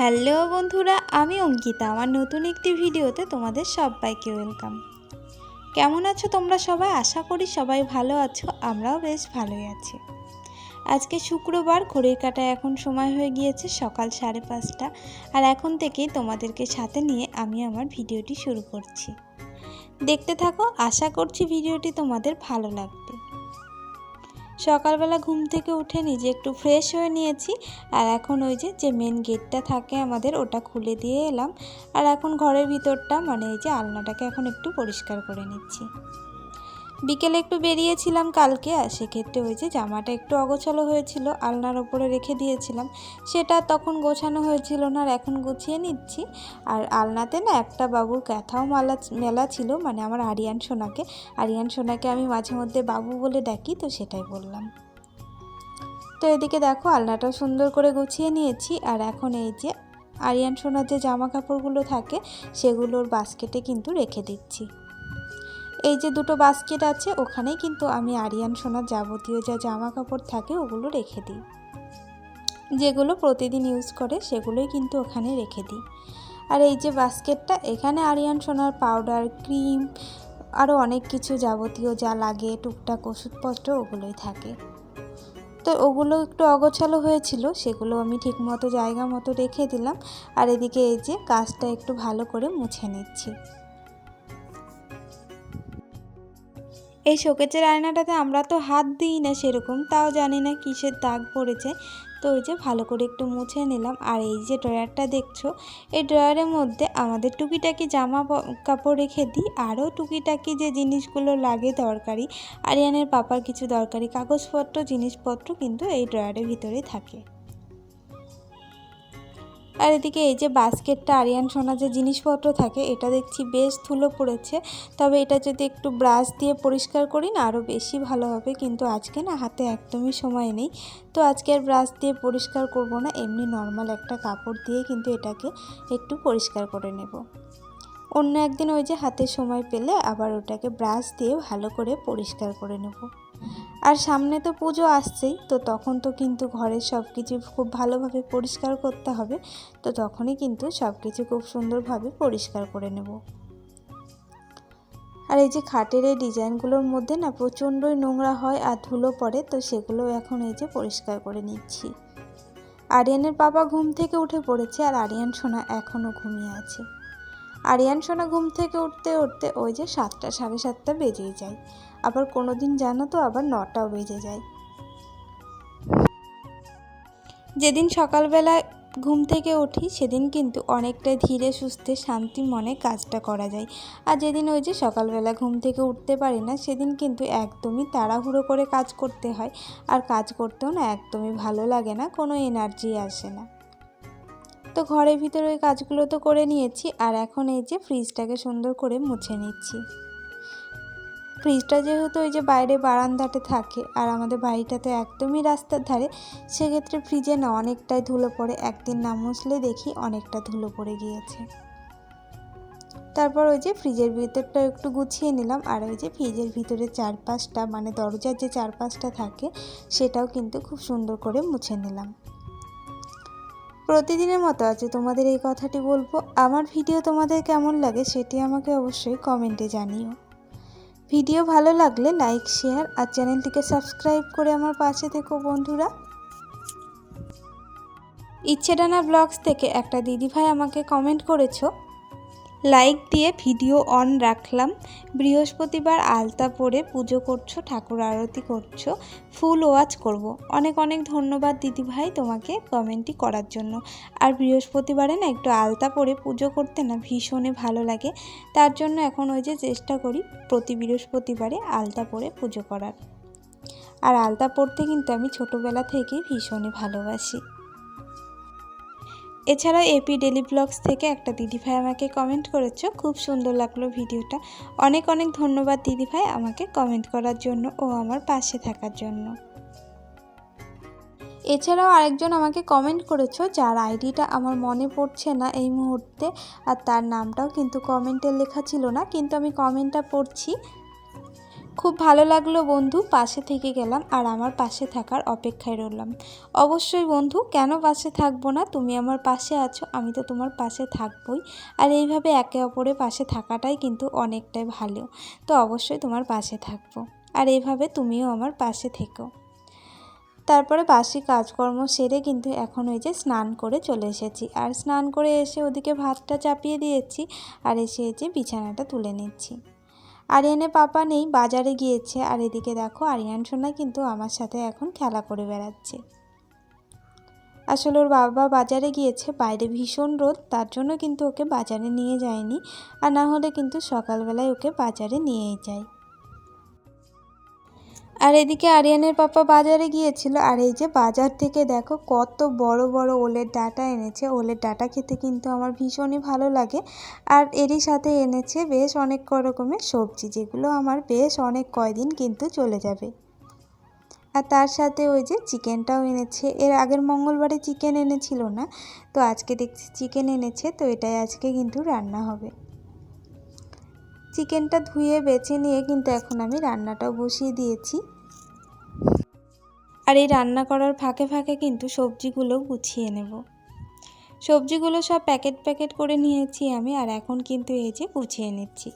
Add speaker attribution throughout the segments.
Speaker 1: Hello বন্ধুরা, আমি অঙ্কিতা। আমার নতুন একটি ভিডিওতে তোমাদের সবাইকে ওয়েলকাম কেমন আছো তোমরা সবাই? আশা করি সবাই ভালো আছো, আমরাও বেশ ভালোই আছি। আজকে শুক্রবার, ঘড়ির কাটায় এখন সময় হয়ে গিয়েছে সকাল সাড়ে পাঁচটা। আর এখন থেকেই তোমাদেরকে সাথে নিয়ে আমি আমার ভিডিওটি শুরু করছি। দেখতে থাকো, আশা করছি ভিডিওটি তোমাদের ভালো লাগবে। সকালবেলা ঘুম থেকে উঠে নিজে একটু ফ্রেশ হয়ে নিয়েছি, আর এখন ওই যে যে মেন গেটটা থাকে আমাদের, ওটা খুলে দিয়ে এলাম। আর এখন ঘরের ভিতরটা মানে এই যে আলনাটাকে এখন একটু পরিষ্কার করে নিচ্ছি। বিকেলে একটু বেরিয়েছিলাম কালকে, আর সেক্ষেত্রে ওই যে জামাটা একটু অগোছালো হয়েছিল, আলনার ওপরে রেখে দিয়েছিলাম। সেটা তখন গোছানো হয়েছিল না, আর এখন গুছিয়ে নিচ্ছি। আর আলনাতে না একটা বাবুর ক্যাথাও মালা মেলা ছিল মানে আমার আরিয়ান সোনাকে। আরিয়ান সোনাকে আমি মাঝে মধ্যে বাবু বলে ডাকি, তো সেটাই বললাম। তো এদিকে দেখো, আলনাটাও সুন্দর করে গুছিয়ে নিয়েছি। আর এখন এই যে আরিয়ান সোনার যে জামা কাপড়গুলো থাকে, সেগুলোর বাস্কেটে কিন্তু রেখে দিচ্ছি। এই যে দুটো বাস্কেট আছে, ওখানেই কিন্তু আমি আরিয়ান সোনার যাবতীয় যা জামা কাপড় থাকে ওগুলো রেখে দিই। যেগুলো প্রতিদিন ইউজ করে, সেগুলোই কিন্তু ওখানে রেখে দিই। আর এই যে বাস্কেটটা এখানে আরিয়ান, সোনার পাউডার ক্রিম আরও অনেক কিছু যাবতীয় যা লাগে, টুকটাক ওষুধপত্র ওগুলোই থাকে। তো ওগুলো একটু অগোছালো হয়েছিল, সেগুলো আমি ঠিকমতো জায়গা মতো রেখে দিলাম। আর এদিকে এই যে কাজটা একটু ভালো করে মুছে নিচ্ছি। এই শোকেচের আয়নাটাতে আমরা তো হাত দিই না সেরকম, তাও জানি না কিসের দাগ পড়েছে। তো ওই যে ভালো করে একটু মুছে নিলাম। আর এই যে ড্রয়ারটা দেখছ, এই ড্রয়ারের মধ্যে আমাদের টুকিটাকি জামা কাপড় রেখে দিই। আরও টুকিটাকি যে জিনিসগুলো লাগে দরকারি, আরিয়ানের পাপার কিছু দরকারি কাগজপত্র, জিনিসপত্র কিন্তু এই ড্রয়ারের ভিতরে থাকে। আর এদিকে এই যে বাস্কেটটা, আরিয়ান সোনা যে জিনিসপত্র থাকে, এটা দেখছি বেশ ধুলো পড়েছে। তবে এটা যদি একটু ব্রাশ দিয়ে পরিষ্কার করি না আরও বেশি ভালো হবে। কিন্তু আজকে না হাতে একদমই সময় নেই। তো আজকে আর ব্রাশ দিয়ে পরিষ্কার করব না, এমনি নর্মাল একটা কাপড় দিয়ে কিন্তু এটাকে একটু পরিষ্কার করে নেব। অন্য একদিন ওই যে হাতে সময় পেলে আবার ওটাকে ব্রাশ দিয়ে ভালো করে পরিষ্কার করে নেব। আর সামনে তো পুজো আসছেই, তো তখন তো কিন্তু ঘরের সব কিছু খুব ভালোভাবে পরিষ্কার করতে হবে, তো তখনই কিন্তু সব কিছু খুব সুন্দরভাবে পরিষ্কার করে নেব। আর এই যে খাটের এই ডিজাইনগুলোর মধ্যে না প্রচণ্ডই নোংরা হয় আর ধুলো পড়ে, তো সেগুলো এখন এই যে পরিষ্কার করে নিচ্ছি। আরিয়ানের বাবা ঘুম থেকে উঠে পড়েছে আর আরিয়ান সোনা এখনও ঘুমিয়ে আছে। আরিয়ান সোনা ঘুম থেকে উঠতে উঠতে ওই যে সাতটা, সাড়ে সাতটা বেজেই যায়। আবার কোনো দিন জানো তো আবার নটাও বেজে যায়। যেদিন সকালবেলা ঘুম থেকে উঠি, সেদিন কিন্তু অনেকটাই ধীরে সুস্থে শান্তি মনে কাজটা করা যায়। আর যেদিন ওই যে সকালবেলা ঘুম থেকে উঠতে পারি না, সেদিন কিন্তু একদমই তাড়াহুড়ো করে কাজ করতে হয়। আর কাজ করতেও না একদমই ভালো লাগে না, কোনো এনার্জি আসে না। তো ঘরের ভিতরে ওই কাজগুলো তো করে নিয়েছি, আর এখন এই যে ফ্রিজটাকে সুন্দর করে মুছে নিচ্ছি। ফ্রিজটা যেহেতু ওই যে বাইরে বারান্দাতে থাকে, আর আমাদের বাড়িটা তো একদমই রাস্তার ধারে, সেক্ষেত্রে ফ্রিজে না অনেকটাই ধুলো পড়ে। একদিন না মুছলে দেখি অনেকটা ধুলো পড়ে গিয়েছে। তারপর ওই যে ফ্রিজের ভিতরটা একটু গুছিয়ে নিলাম, আর ওই যে ফ্রিজের ভিতরে চারপাশটা মানে দরজার যে চারপাশটা থাকে, সেটাও কিন্তু খুব সুন্দর করে মুছে নিলাম। প্রতিদিনের মতো আছে তোমাদের এই কথাটি বলব। আমার ভিডিও তোমাদের কেমন লাগে সেটি আমাকে অবশ্যই কমেন্টে জানিও। ভিডিও ভালো লাগলে লাইক শেয়ার আর চ্যানেলটিকে সাবস্ক্রাইব করে আমার পাশে থেকো বন্ধুরা। ইচ্ছেডানা ব্লগস থেকে একটা দিদিভাই আমাকে কমেন্ট করেছ। লাইক দিয়ে ভিডিও অন রাখলাম। বৃহস্পতিবার আলতা পরে পুজো করছ, ঠাকুর আরতি করছ, ফুল ওয়াচ করব। অনেক অনেক ধন্যবাদ দিদিভাই তোমাকে কমেন্টটি করার জন্য। আর বৃহস্পতিবারে না একটু আলতা পরে পুজো করতে না ভীষণই ভালো লাগে। তার জন্য এখন ওই যে চেষ্টা করি প্রতি বৃহস্পতিবারে আলতা পরে পুজো করার। আর আলতা পরতে কিন্তু আমি ছোটোবেলা থেকেই ভীষণই ভালোবাসি। এছাড়াও এপি ডেলি ব্লগস থেকে একটা দিদিভাই আমাকে কমেন্ট করেছ। খুব সুন্দর লাগল ভিডিওটা। অনেক অনেক ধন্যবাদ দিদিভাই আমাকে কমেন্ট করার জন্য ও আমার পাশে থাকার জন্য। এছাড়াও আরেকজন আমাকে কমেন্ট করেছ যার আইডিটা আমার মনে পড়ছে না এই মুহূর্তে আর তার নামটাও কিন্তু কমেন্টে লেখা ছিল না, কিন্তু আমি কমেন্টটা পড়ছি। খুব ভালো লাগল বন্ধু, পাশে থেকে গেলাম আর আমার পাশে থাকার অপেক্ষায় রইলাম। অবশ্যই বন্ধু, কেন পাশে থাকব না? তুমি আমার পাশে আছো, আমি তো তোমার পাশে থাকবই। আর এইভাবে একে অপরের পাশে থাকাটাই কিন্তু অনেকটাই ভালো। তো অবশ্যই তোমার পাশে থাকব। আর এইভাবে তুমিও আমার পাশে থেকো। তারপরে বাসি কাজকর্ম সেরে কিন্তু এখন ওই যে স্নান করে চলে এসেছি। আর স্নান করে এসে ওদিকে ভাতটা চাপিয়ে দিয়েছি আর এসে এই যে বিছানাটা তুলে নিচ্ছি। আরিয়ানের পাপা নেই, বাজারে গিয়েছে। আর এদিকে দেখো, আরিয়ান সোনা কিন্তু আমার সাথে এখন খেলা করে বেড়াচ্ছে। আসলে ওর বাবা বাজারে গিয়েছে, বাইরে ভীষণ রোদ, তার জন্য কিন্তু ওকে বাজারে নিয়ে যায়নি। আর না হলে কিন্তু সকালবেলায় ওকে বাজারে নিয়েই যায়। আর এদিকে আরিয়ানের পাপা বাজারে গিয়েছিল। আর এই যে বাজার থেকে দেখো কত বড় বড় ওলের ডাটা এনেছে। ওলের ডাটা খেতে কিন্তু আমার ভীষণই ভালো লাগে। আর এরই সাথে এনেছে বেশ অনেক রকমের সবজি, যেগুলো আমার বেশ অনেক কয়দিন কিন্তু চলে যাবে। আর তার সাথে ওই যে চিকেনটাও এনেছে। এর আগের মঙ্গলবারে চিকেন এনেছিল না, তো আজকে দেখছি চিকেন এনেছে, তো এটাই আজকে কিন্তু রান্না হবে। চিকেনটা ধুয়ে, বেছে নিয়ে কিন্তু এখন আমি রান্নাটাও বসিয়ে দিয়েছি। আর এই রান্না করার ফাঁকে ফাঁকে কিন্তু সবজিগুলো গুছিয়ে নেব। সবজিগুলো সব প্যাকেট প্যাকেট করে নিয়েছি আমি, আর এখন কিন্তু এই যে গুছিয়ে নিচ্ছি।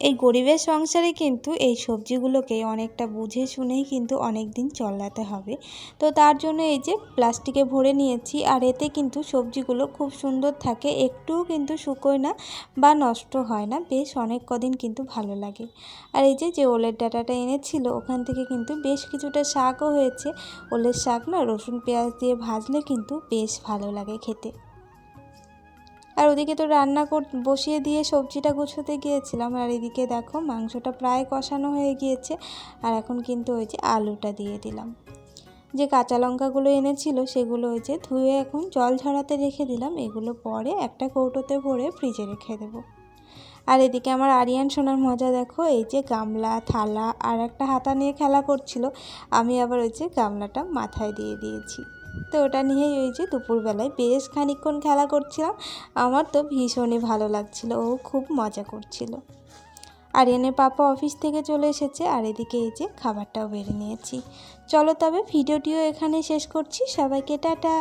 Speaker 1: এই গরিবের সংসারে কিন্তু এই সবজিগুলোকে অনেকটা বুঝে শুনেই কিন্তু অনেক দিন চলাতে হবে। তো তার জন্য এই যে প্লাস্টিকে ভরে নিয়েছি আর এতে কিন্তু সবজিগুলো খুব সুন্দর থাকে, একটুও কিন্তু শুকোয় না বা নষ্ট হয় না, বেশ অনেক কদিন কিন্তু ভালো লাগে। আর এই যে যে ওলের ডাটাটা এনেছিল, ওখান থেকে কিন্তু বেশ কিছুটা শাকও হয়েছে। ওলের শাক না রসুন পেঁয়াজ দিয়ে ভাজলে কিন্তু বেশ ভালো লাগে খেতে। আর ওদিকে তো রান্না কর বসিয়ে দিয়ে সবজিটা গুছোতে গিয়েছিলাম। আর এদিকে দেখো মাংসটা প্রায় কষানো হয়ে গিয়েছে। আর এখন কিন্তু ওই যে আলুটা দিয়ে দিলাম। যে কাঁচা লঙ্কাগুলো এনেছিল সেগুলো ওই যে ধুয়ে এখন জল ঝরাতে রেখে দিলাম। এগুলো পরে একটা কৌটোতে ভরে ফ্রিজে রেখে দেবো। আর এদিকে আমার আরিয়ান সোনার মজা দেখো, এই যে গামলা, থালা আর একটা হাতা নিয়ে খেলা করছিল। আমি আবার ওই যে গামলাটা মাথায় দিয়ে দিয়েছি। তো ওটা নিয়েই ওই যে দুপুরবেলায় বেশ খানিক্ষণ খেলা করছিলাম। আমার তো ভীষণই ভালো লাগছিল, ও খুব মজা করছিল। আরিয়ানের পাপা অফিস থেকে চলে এসেছে, আর এদিকে এই যে খাবারটাও বেড়ে নিয়েছি। চলো তবে ভিডিওটিও এখানে শেষ করছি, সবাইকে টাটা।